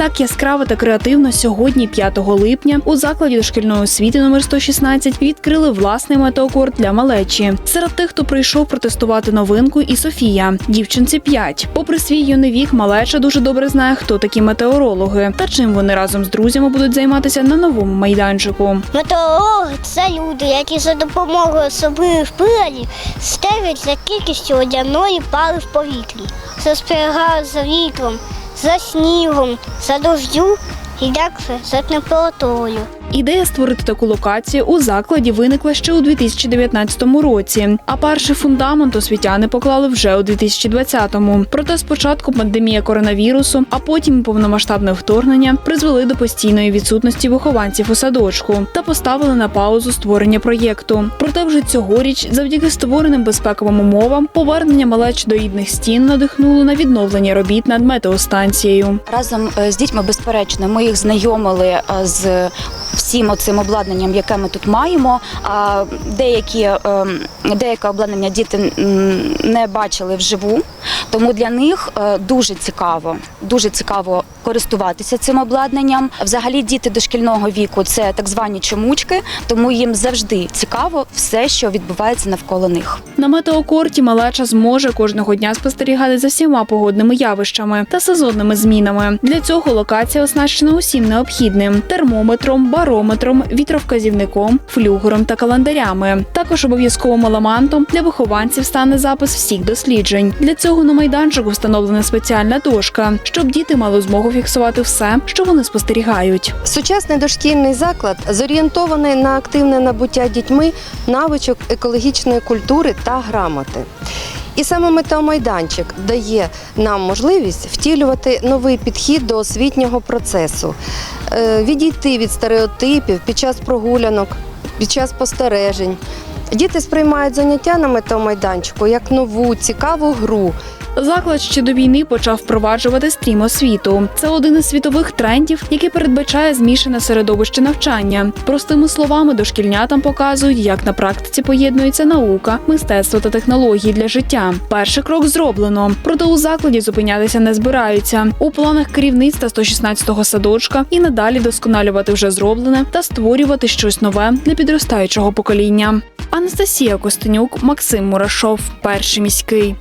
так яскраво та креативно сьогодні, 5 липня, у закладі дошкільної освіти номер 116 відкрили власний метеокорт для малечі. Серед тих, хто прийшов протестувати новинку, і Софія. Дівчинці 5. Попри свій юний вік, малеча дуже добре знає, хто такі метеорологи та чим вони разом з друзями будуть займатися на новому майданчику. Метеорологи це люди, які за допомогою особливих приладів стежать за кількістю водяної пари в повітрі, спостерігають за вітром, за снігом, за дождю і також за температурою. Ідея створити таку локацію у закладі виникла ще у 2019 році. А перший фундамент освітяни поклали вже у 2020-му. Проте спочатку пандемія коронавірусу, а потім повномасштабне вторгнення призвели до постійної відсутності вихованців у садочку та поставили на паузу створення проєкту. Проте вже цьогоріч, завдяки створеним безпековим умовам, повернення малеч до рідних стін надихнуло на відновлення робіт над метеостанцією. Разом е, з дітьми, безперечно, ми їх знайомили е, з всім оцим обладнанням, яке ми тут маємо. А деякі, ем, деяке обладнання діти не бачили вживу, тому для них е, дуже цікаво, дуже цікаво користуватися цим обладнанням. Взагалі, діти дошкільного віку це так звані чомучки, тому їм завжди цікаво все, що відбувається навколо них. На метеокорті малеча зможе кожного дня спостерігати за всіма погодними явищами та сезонними змінами. Для цього локація оснащена усім необхідним: термометром, барометром, вітровказівником, флюгером та календарями. Також обов'язковим елементом для вихованців стане запис всіх досліджень. Для цього на майданчику встановлена спеціальна дошка, щоб діти мали змогу фіксувати все, що вони спостерігають. Сучасний дошкільний заклад зорієнтований на активне набуття дітьми навичок екологічної культури та грамоти. І саме метеомайданчик дає нам можливість втілювати новий підхід до освітнього процесу, е, відійти від стереотипів під час прогулянок, під час спостережень. Діти сприймають заняття на метеомайданчику як нову, цікаву гру, Заклад ще до війни почав впроваджувати стрім освіту. Це один із світових трендів, який передбачає змішане середовище навчання. Простими словами, дошкільнятам показують, як на практиці поєднується наука, мистецтво та технології для життя. Перший крок зроблено. Проте у закладі зупинятися не збираються. У планах керівництва 116-го садочка і надалі досконалювати вже зроблене та створювати щось нове для підростаючого покоління. Анастасія Костенюк, Максим Мурашов, перший міський.